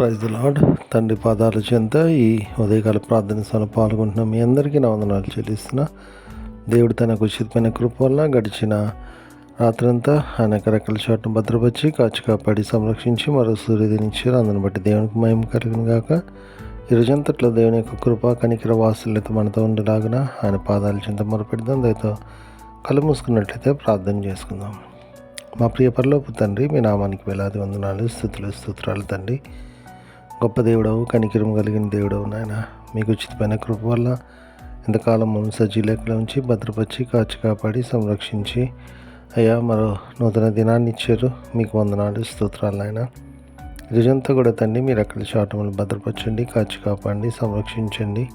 Praise lord తండ్రి పాదాల చెంత ఈ ఉదయకాల ప్రార్థన సభలో పాల్గొంటున్న మీ అందరికీ నా వందనాలు చెల్లిస్తున్నా. దేవుడు తనకు ఉచితమైన కృప వల్ల గడిచిన రాత్రంతా అనేక రకాల చోట్ల భద్రపరిచి కాచి కాపాడి సంరక్షించి మరో సూర్యోదయించారు అందుని బట్టి దేవునికి మయం కలిగిన గాక. ఈరోజంతట్లో దేవుని యొక్క కృప కనికర వాసులతో మనతో ఉండేలాగిన ఆయన పాదాల చెంత మొరపెడదాం. దయతో కళ్ళు మూసుకున్నట్లయితే ప్రార్థన చేసుకుందాం. మా ప్రియ పరలోపు తండ్రి మీ నామానికి వేలాది వందనాలు స్థుతులు స్తోత్రాలు తండ్రి. గొప్ప దేవుడవు కనికిరం కలిగిన దేవుడవు నాయన. మీకు ఉచితమైన కృప వల్ల ఇంతకాలం మమ్మల్ని సజీలేఖల ఉంచి భద్రపరిచి కాచి కాపాడి సంరక్షించి అయ్యా మరో నూతన దినాన్ని ఇచ్చారు. మీకు వందనాలు స్తోత్రాలు ఆయన రోజంతా కూడా తండ్రి మీరు అక్కడ చాటములు భద్రపరచండి కాచి కాపాడండి సంరక్షించండి.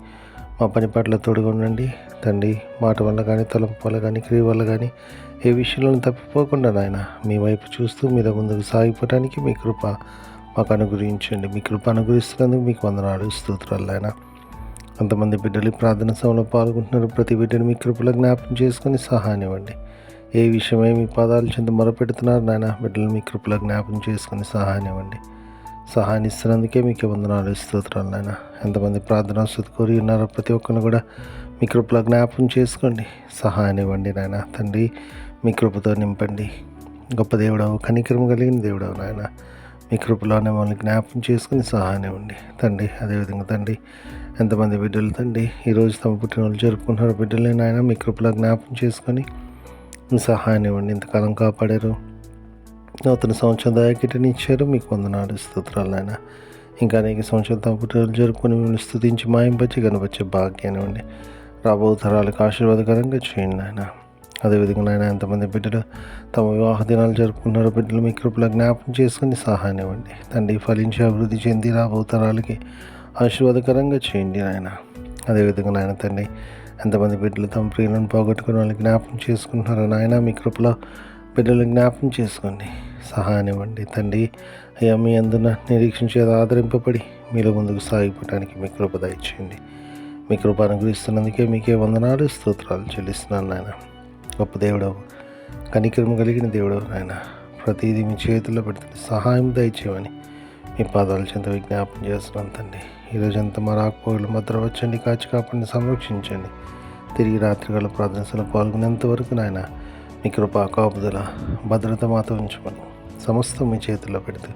మా పని పట్ల తోడుగా ఉండండి. తండ్రి మాట వల్ల కానీ తలంపు వల్ల కానీ క్రియ వల్ల కానీ ఏ విషయంలో తప్పిపోకుండా నాయన మీ వైపు చూస్తూ మీద ముందుకు సాగిపోవడానికి మీ కృప మాకు అనుగ్రహించండి. మీ కృప అనుగ్రహిస్తున్నందుకు మీకు వందనాలు స్తోత్రాలు ఆయన అంతమంది బిడ్డలు ప్రార్థన సభలో పాల్గొంటున్నారు. ప్రతి బిడ్డను మీ కృపలో జ్ఞాపకం చేసుకొని సహాయం ఇవ్వండి. ఏ విషయమై మీ పాదాలు చెంత మొరపెడుతున్నారు నాయన బిడ్డలు మీ కృపలో జ్ఞాపకం చేసుకొని సహాయం ఇవ్వండి. సహాయాన్ని ఇస్తున్నందుకే మీకు వందనాలు స్తోత్రాలు నాయన. ఎంతమంది ప్రార్థన స్థుతి కోరి ఉన్నారో ప్రతి ఒక్కరిని కూడా మీ కృపలో జ్ఞాపకం చేసుకోండి. సహాయాన్ని ఇవ్వండి నాయన. తండ్రి మీ కృపతో నింపండి. గొప్ప దేవుడవు కనికరం కలిగిన దేవుడవు నాయన. మీ కృపలోనే మమ్మల్ని జ్ఞాపకం చేసుకుని సహాయం ఇవ్వండి. తండ్రి అదేవిధంగా తండ్రి ఎంతమంది బిడ్డలు తండ్రి ఈరోజు తమ పుట్టినరోజు జరుపుకుంటున్నారు బిడ్డలే ఆయన మీ కృపలో జ్ఞాపకం చేసుకొని మీ ఇవ్వండి. ఇంతకాలం కాపాడారు. నూతన సంవత్సరం దాయకిటని ఇచ్చారు. మీకు వందనాడు స్తోత్రాలు నాయన. ఇంకా అనేక సంవత్సరాలు తమ పుట్టినరోజు జరుపుకొని మిమ్మల్ని స్థుతించి మాయింపచ్చి కనపచ్చే భాగ్యాన్ని ఇవ్వండి. రాబో తరాలకు ఆశీర్వాదకరంగా చేయండి నాయన. అదేవిధంగా నాయన ఎంతమంది బిడ్డలు తమ వివాహ దినాలు జరుపుకున్నారో బిడ్డలు మీ కృపలో జ్ఞాపకం చేసుకుని సహాయం ఇవ్వండి. తండ్రి ఫలించి అభివృద్ధి చెంది రాబోతరాలకి ఆశీర్వాదకరంగా చేయండి నాయన. అదేవిధంగా నాయన తండ్రి ఎంతమంది బిడ్డలు తమ ప్రియులను పోగొట్టుకుని వాళ్ళు జ్ఞాపకం చేసుకుంటున్నారో నాయన మీ కృపలో బిడ్డలు జ్ఞాపకం చేసుకోండి సహాయం ఇవ్వండి. తండ్రి అయ్యా మీ అందున నిరీక్షించేది ఆదరింపబడి మీలో ముందుకు సాగిపోవడానికి మీ కృప దయచేయండి. మీ కృప అనుగ్రహిస్తున్నందుకే మీకే వందనాలు స్తోత్రాలు చెల్లిస్తున్నాను నాయన. గొప్ప దేవుడవు. కనికరం కలిగిన దేవుడవు నాయన ప్రతిదీ మీ చేతుల్లో పెడుతుంది. సహాయం దయచేయమని మీ పాదాల చెంత విజ్ఞాపం చేస్తున్నాను తండ్రి. ఈరోజంతా మా రాకపోకలు మద్ర వచ్చండి కాచి కాపాడిని సంరక్షించండి. తిరిగి రాత్రికాల ప్రార్థనలో పాల్గొనేంత వరకు నాయన మీ కృప కాపుదల భద్రత మాతో ఉంచుకొని సమస్తం మీ చేతుల్లో పెడితే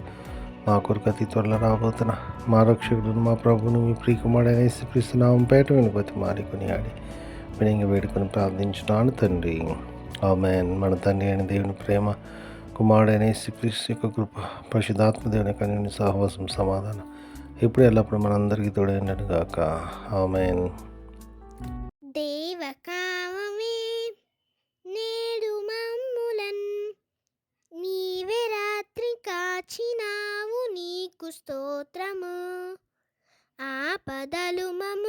మా కొరకు అతి త్వరలో రాబోతున్న మా రక్షకుడు మా ప్రభువును మీ ప్రియకుమారుడైన యేసుక్రీస్తునామం పేట వెనుపతి మారికొని ఆడి వినింగి వేడుకొని ప్రార్థించున్నాను తండ్రి. ఆమెన్. మన తండ్రి అయిన దేవుని ప్రేమ కుమారుడైన శ్రీకృష్ణ యొక్క కృప పరిశుధాత్మ దేవుని కన్యుని సహవాసం సమాధానం ఇప్పుడు ఎల్లప్పుడు మనందరికీ తోడైనట్టు గాక. ఆమెన్. దేవకావమే నేడు మమ్ములన్ నీవే రాత్రి కాచినావు నీకు స్తోత్రము. ఆపదలు మమున్